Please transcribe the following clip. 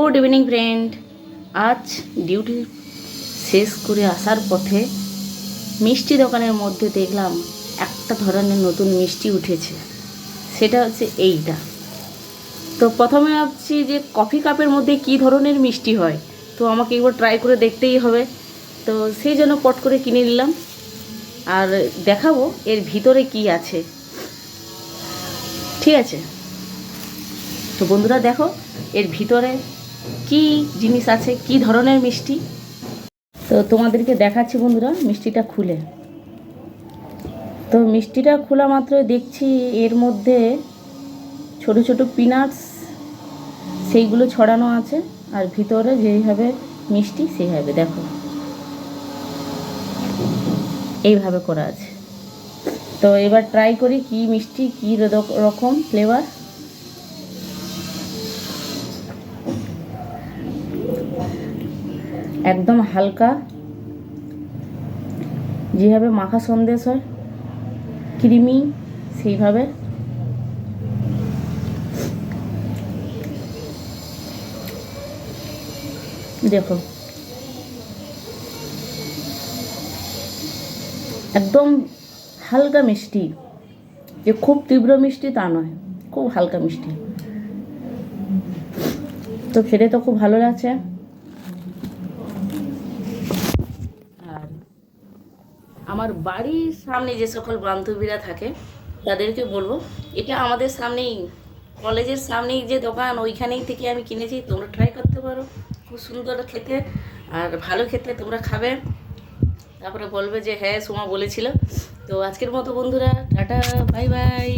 Good evening, friend. আজ duty শেষ করে আসার পথে মিষ্টি দোকানের মধ্যে দেখলাম একটা ধরনের নতুন মিষ্টি উঠেছে। সেটা হচ্ছে এইটা। তো প্রথমে ভাবছি যে কফি কাপের মধ্যে কি ধরনের মিষ্টি হয়? তো আমাকে একবার ট্রাই করে দেখতেই হবে। তো সেই জন্য পট করে কিনে নিলাম। আর দেখাবো এর ভিতরে কি আছে। ঠিক আছে? তো বন্ধুরা দেখো, এর ভিতরে কি জিনিস আছে? কি ধরনের মিষ্টি? তো তোমাদেরকে দেখাচ্ছি বন্ধুরা, মিষ্টিটা খুলে। তো মিষ্টিটা খোলা মাত্র দেখছি এর মধ্যে ছোট ছোট পিনাটস সেইগুলো ছড়ানো আছে, আর ভিতরে যেইভাবে মিষ্টি সেইভাবে দেখো। এইভাবে করা আছে। তো এবার ট্রাই করি কি মিষ্টি, কী রকম ফ্লেভার একদম হালকা। যেভাবে মাখা সন্দেশ হয়, ক্রিমি, সেইভাবে। দেখো। একদম হালকা মিষ্টি। যে খুব তীব্র মিষ্টি তা নয়, খুব হালকা মিষ্টি। তো খেতে তো খুব ভালো লাগছে। আমার বাড়ির সামনে যে সকল বান্ধবীরা থাকে, তাদেরকে বলব, এটা আমাদের সামনেই, কলেজের সামনেই যে দোকান, ওইখানেই থেকে আমি কিনেছি, তোমরা ট্রাই করতে পারো। খুব সুন্দর খেতে, আর ভালো খেতে তোমরা খাবে। তারপরে বলবে যে হ্যাঁ সোমা বলেছিল। তো আজকের মতো বন্ধুরা, টাটা বাই বাই